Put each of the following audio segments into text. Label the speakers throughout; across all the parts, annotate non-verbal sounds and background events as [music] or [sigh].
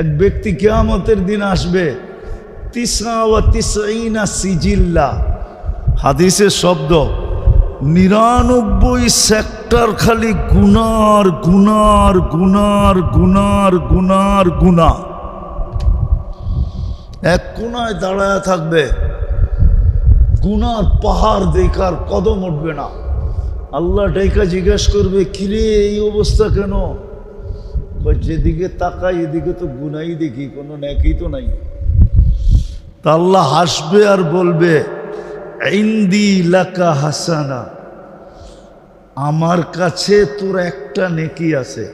Speaker 1: এক ব্যক্তি কেয়ামতের দিন আসবে তিসা সিজিল্লা। হাদিসের শব্দ, নিরানব্বই সেক্টর খালি গুনার গুনার গুনার গুনার গুনার, গুনা। এক কোনায় দাঁড়ায় থাকবে, গুনার পাহাড় দেখার কদম উঠবে না। আল্লাহ ডেকা জিজ্ঞেস করবে, কিরে, এই অবস্থা কেন? কয়, যেদিকে তাকাই এদিকে তো গুনাই দেখি কোনো নেকি তো নাই। তা হাসবে আর বলবে ইন্দি লাকা হাসানা আমার কাছে তোর একটা নেকি আছে।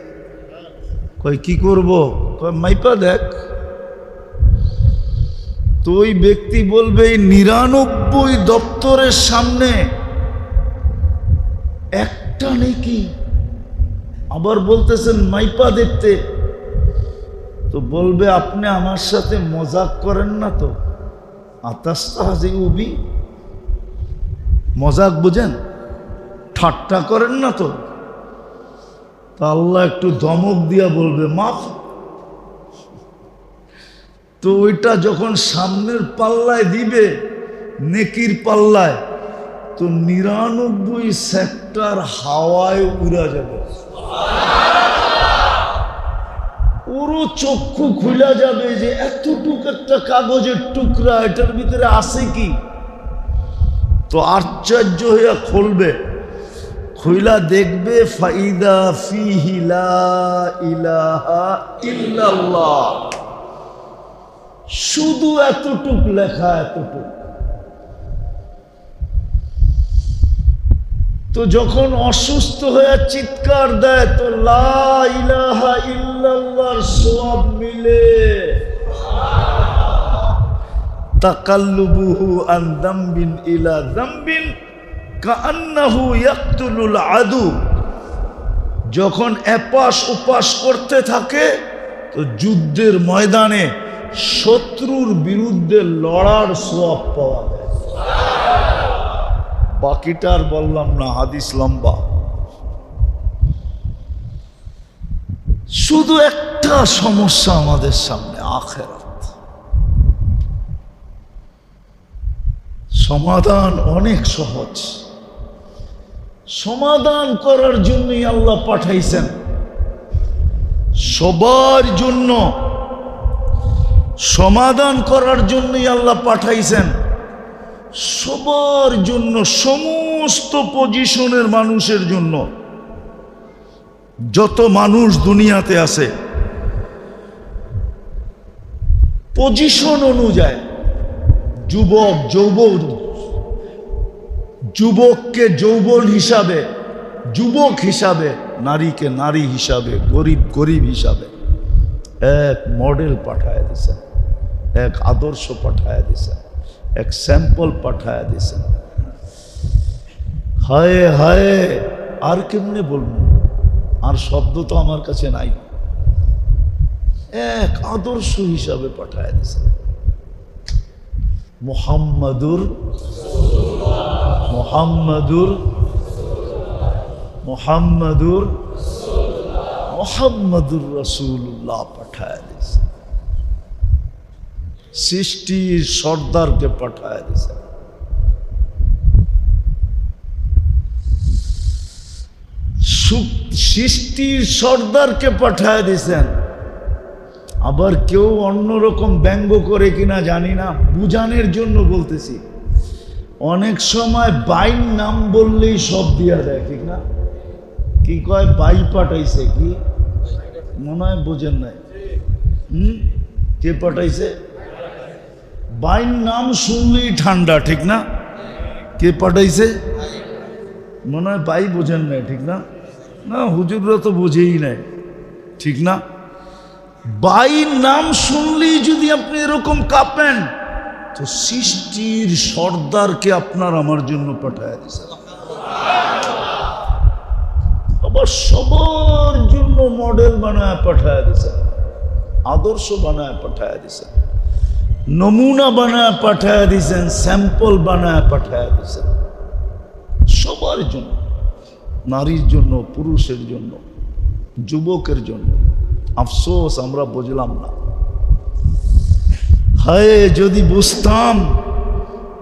Speaker 1: কই কি করব? কয় মাইপা দেখ তো ওই ব্যক্তি বলবে এই নিরানব্বই দপ্তরের সামনে একটা নেকি আবার বলতেছেন, মাইপা দেখতে। তো বলবে, আপনি আমার সাথে মজাক করেন না তো। আতাস্তাহাজি উবি, মজাক বুঝেন? ঠাট্টা করেন না তো। তা আল্লাহ একটু ধমক দিয়া বলবে, মাফ। তো ওইটা যখন সামনের পাল্লায় দিবে, নেকির পাল্লায় তো নিরানব্বই সেক্টর হাওয়ায় উড়া যাবে। ওরও চক্ষু খুলা যাবে যে এতটুক একটা কাগজের টুকরা, এটার ভিতরে আছে কি? তো আশ্চর্য হইয়া খুলবে। খুইলা দেখবে, ফাইদা ফিহিলা ইলাহা ইল্লাল্লাহ। শুধু এতটুক, লেখা এতটুক। তো যখন অসুস্থ হয়ে চিৎকার দেয়, তো সব মিলে। তাকাল্লুবুহু আন দামবিন ইলা দামবিন কান্নাহু আদু। যখন এপাশ করতে থাকে, তো যুদ্ধের ময়দানে শত্রুর বিরুদ্ধে লড়ার সব পাওয়া যায়। বাকিটা আর বললাম না, হাদিস লম্বা। শুধু একটা সমস্যা আমাদের সামনে, আখেরাত। সমাধান অনেক সহজ। সমাধান করার জন্যই আল্লাহ পাঠাইছেন। সবার জন্য। সমাধান করার জন্যই আল্লাহ পাঠাইছেন। সবার জন্য, সমস্ত পজিশনের মানুষের জন্য। যত মানুষ দুনিয়াতে আছে পজিশন অনুযায়ী যুবক যৌবন যুবককে যৌবন হিসাবে, যুবক হিসাবে, নারীকে নারী হিসাবে, গরিব গরিব হিসাবে এক মডেল পাঠায় দিছে, এক আদর্শ পাঠায় দিছেন এক স্যাম্পল পাঠায় দিছেন হায় হায়, আর কেমনে বলব? আর শব্দ তো আমার কাছে নাই। এক আদর্শ হিসাবে পাঠায় দিছেন মোহাম্মদুর মোহাম্মদুর মোহাম্মদুর মোহাম্মদুর রসুল্লাহ পাঠায় দিছে। সৃষ্টির সর্দারকে পাঠায় দিছে। সৃষ্টির সর্দারকে পাঠায় দিছেন। আবার কেউ অন্যরকম ব্যঙ্গ করে কিনা জানি না, বুঝানোর জন্য বলতেছি। অনেক সময় বাইন নাম বললেই সব দিয়া দেয়, ঠিক না? কি কয়, বাই পাঠাইছে কি? মনে হয় বোঝেন নাই। হুম? কে পাঠাইছে? বাইন নাম শুনলেই ঠান্ডা, ঠিক না? কে পাঠাইছে? মনে হয় বাই বোঝেন নাই, ঠিক না? না, হুজুররা তো বোঝেই নাই, ঠিক না? বাইর নাম শুনলেই যদি আপনি এরকম কাঁপেন, তো সৃষ্টির সর্দারকে আপনার আমার জন্য পাঠায় দিয়েছে আবার সবার জন্য মডেল বানায় পাঠায় দিছে। আদর্শ বানায় পাঠায় দিছে। নমুনা বানায় পাঠায় দিছেন, স্যাম্পল বানায় পাঠায় দিছেন। সবার জন্য, নারীর জন্য, পুরুষের জন্য, যুবকের জন্য। আফসোস, আমরা বুঝলাম না। হায়, যদি বুঝতাম,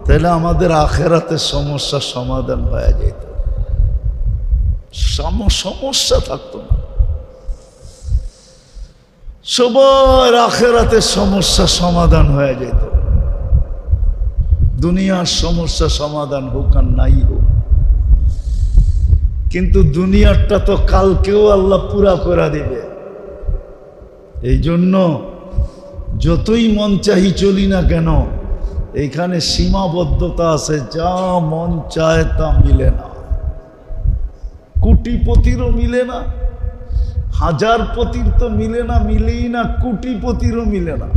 Speaker 1: তাহলে আমাদের আখেরাতের সমস্যার সমাধান হয়ে যেত। সম- সমস্যা থাকতো না। সবার আখেরাতের সমস্যা সমাধান হয়ে যেত। দুনিয়ার সমস্যা সমাধান হোক আর নাই হোক। কিন্তু দুনিয়ারটা তো কালকেও আল্লাহ পুরা করে দিবে। এই জন্য যতই মন চাহি চলি না কেন, এইখানে সীমাবদ্ধতা আছে, যা মন চায় তা মিলে না। কোটিপতিরও মিলে না। হাজার পতির তো মিলে না, মিলেই না, কোটি কোটিপতিরও মিলে না।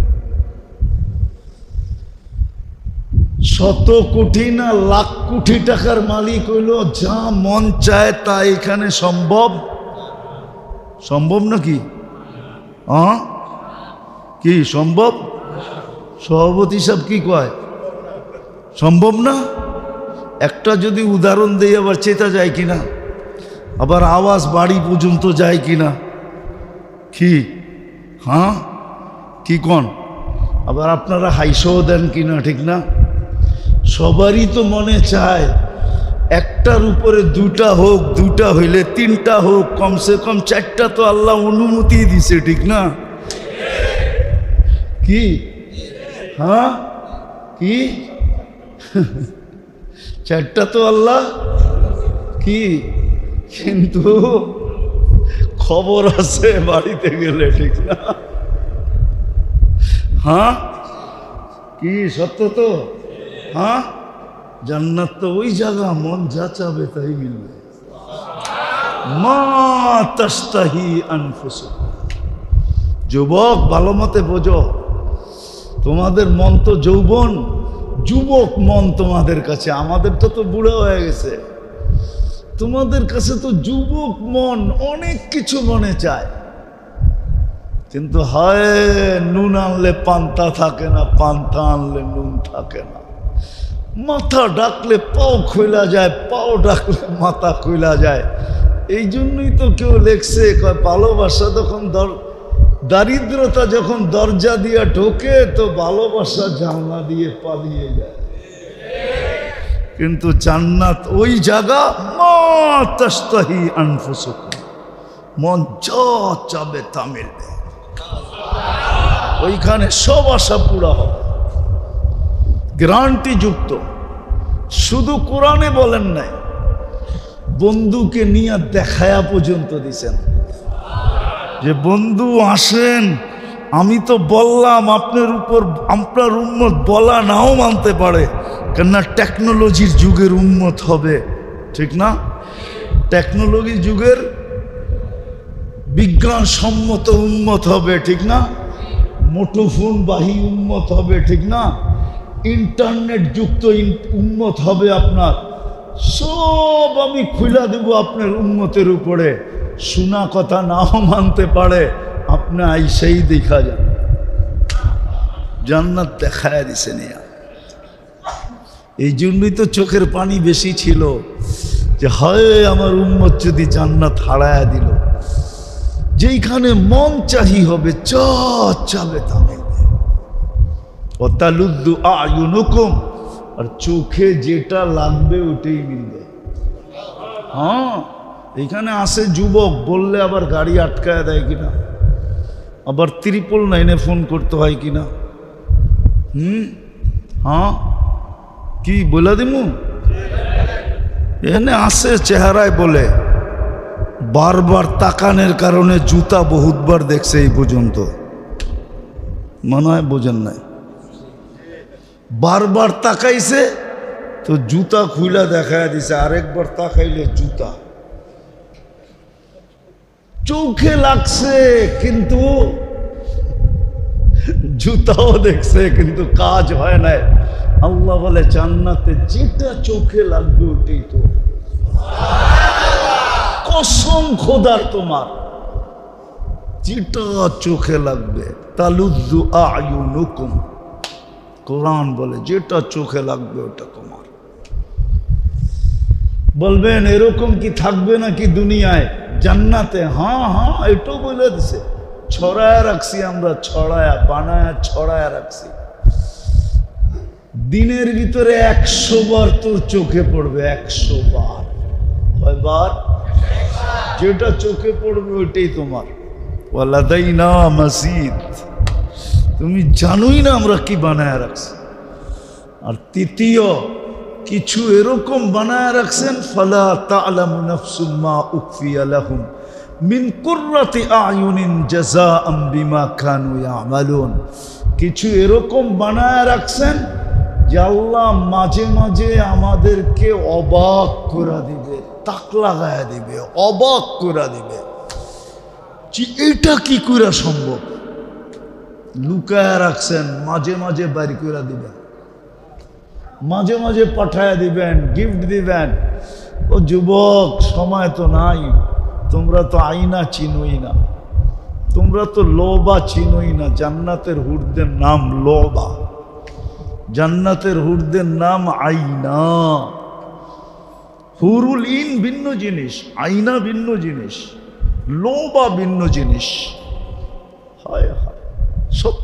Speaker 1: শত কোটি না, লাখ কোটি টাকার মালিক হইল, যা মন চায় তা এখানে সম্ভব? সম্ভব নাকি? কি, সম্ভব? সভাপতি সাহেব কি কয়? সম্ভব না? একটা যদি উদাহরণ দেই, আবার চেতা যায় কিনা? আবার আওয়াজ বাড়ি পর্যন্ত যায় কিনা? কি? হ্যাঁ? কি কন? আবার আপনারা হাইসও দেন কি না, ঠিক না? সবারই তো মনে চায়, একটার উপরে দুটা হোক, দুটা হইলে তিনটা হোক, কমসে কম চারটা তো আল্লাহ অনুমতি দিছে, ঠিক না? কি? হ্যাঁ? কি? [laughs] চারটা তো আল্লাহ, কি? কিন্তু খবর আছে বাড়িতে গেলে, ঠিক না? হ্যাঁ? কি সত্য তো? হ্যাঁ? জান্নাত তো ওই জায়গা, মন যা চাবে তাই মিলবে। মা যুবক, ভালো মতে বোঝো। তোমাদের মন তো যৌবন, যুবক মন তোমাদের কাছে। আমাদের তো তো বুড়ো হয়ে গেছে। তোমাদের কাছে তো যুবক মন, অনেক কিছু মনে চায়। কিন্তু হয়, নুন আনলে পান্তা থাকে না, পান্তা আনলে নুন থাকে না। মাথা ডাকলে পাও খোলা যায়, পাও ডাকলে মাথা খোলা যায়। এই জন্যই তো কেউ লেখছে, কয় ভালোবাসা তখন দর, দারিদ্রতা যখন দরজা দিয়ে ঢোকে, তো ভালোবাসা জানলা দিয়ে পালিয়ে যায়। কিন্তু জান্নাত ওই জায়গা মাতাস্তাহি আনফুসুকুম। মন যা চাবে ওইখানে সব আশা পুরা হবে। গ্রান্টি যুক্ত। শুধু কোরআনে বলেন নাই, বন্ধুকে নিয়ে দেখায়া পর্যন্ত দিছেন। যে বন্ধু আসেন, আমি তো বললাম, আপনার উপর, আপনার উন্মত বলা নাও মানতে পারে। কেননা টেকনোলজির যুগের উন্মত হবে, ঠিক না? টেকনোলজি যুগের বিজ্ঞান সম্মত উন্মত হবে, ঠিক না? মোটোফোন বাহী উন্মত হবে, ঠিক না? ইন্টারনেট যুক্ত উন্মত হবে আপনার। সব আমি খুলা দেব আপনার উন্মতের উপরে। শোনা কথা নাও মানতে পারে, আপনি আইসেই দেখা যান জান্নাত দেখায় দিছে নিয়া। এই জন্যই তো চোখের পানি বেশি ছিল যে হয়, আমার উন্মত যদি জান্নাত হারায় দিল। যেইখানে মন চাহি হবে চ চাবে তা মিলবে অতালুদ্দু আয়ুনুকুম, আর চোখে যেটা লাগবে ওটাই মিলবে। হ্যাঁ এখানে আসে যুবক, বললে আবার গাড়ি আটকায় দেয় কিনা? আবার ত্রিপল লাইনে ফোন করতে হয় কিনা? হুম? হ্যাঁ কি বলে দিমু? এখানে আসে চেহারায় বলে, বারবার তাকানের কারণে জুতা বহুতবার দেখছে এই পর্যন্ত। মনে হয় বোঝেন নাই। বারবার তাকাইছে, তো জুতা খুইলা দেখায় দিছে, আরেকবার তাকাইলে জুতা। চোখে লাগছে, কিন্তু জুতাও দেখছে, কিন্তু কাজ হয় নাই। আল্লাহ বলে, জান্নাতে যেটা চোখে লাগবে ওটাই তো। কসম খোদার তোমার। যেটা চোখে লাগবে, তালুদ্দু আয়ুনুকুম। কোরআন বলে, যেটা চোখে লাগবে ওটা তোমার। বলবেন, এরকম কি থাকবে নাকি দুনিয়ায়? জান্নাতে হ্যাঁ হ্যাঁ এটাও বলে দিছে। ছড়ায় রাখছি আমরা, ছড়ায়া, বানায়া, ছড়ায়া রাখছি। দিনের ভিতরে একশো বার তোর চোখে পড়বে, একশো বার। কয়বার? যেটা চোখে পড়বে ওইটাই তোমার। ওয়ালাদাই না মসজিদ তুমি জানোই না আমরা কি বানায় রাখছি। আর তৃতীয়, কিছু এরকম বানায় রাখছেন, ফালা তালামু নাফসুম মা উখফিয়া লাহুম মিন কুররাতি আয়ুনিন জাযাআম বিমা কানু ইয়ামালুন। কিছু এরকম বানায় রাখছেন আল্লাহ মাঝে মাঝে আমাদেরকে অবাক করে দিবে, তাক লাগায় দিবে, অবাক করে দিবে। এটা কি করে সম্ভব? লুকায়া রাখছেন, মাঝে মাঝে বাড়ি করে দিবেন। মাঝে মাঝে পাঠায় দিবেন গিফট দিবেন। ও যুবক, সময় তো নাই, তোমরা তো আইনা চিনোই না। তোমরা তো লোবা চিনোই না, জান্নাতের হুরদের নাম লোবা জান্নাতের হুরদের নাম আইনা। হুরুল ইন ভিন্ন জিনিস, আইনা ভিন্ন জিনিস, লোবা ভিন্ন জিনিস। হায় হায় সত্য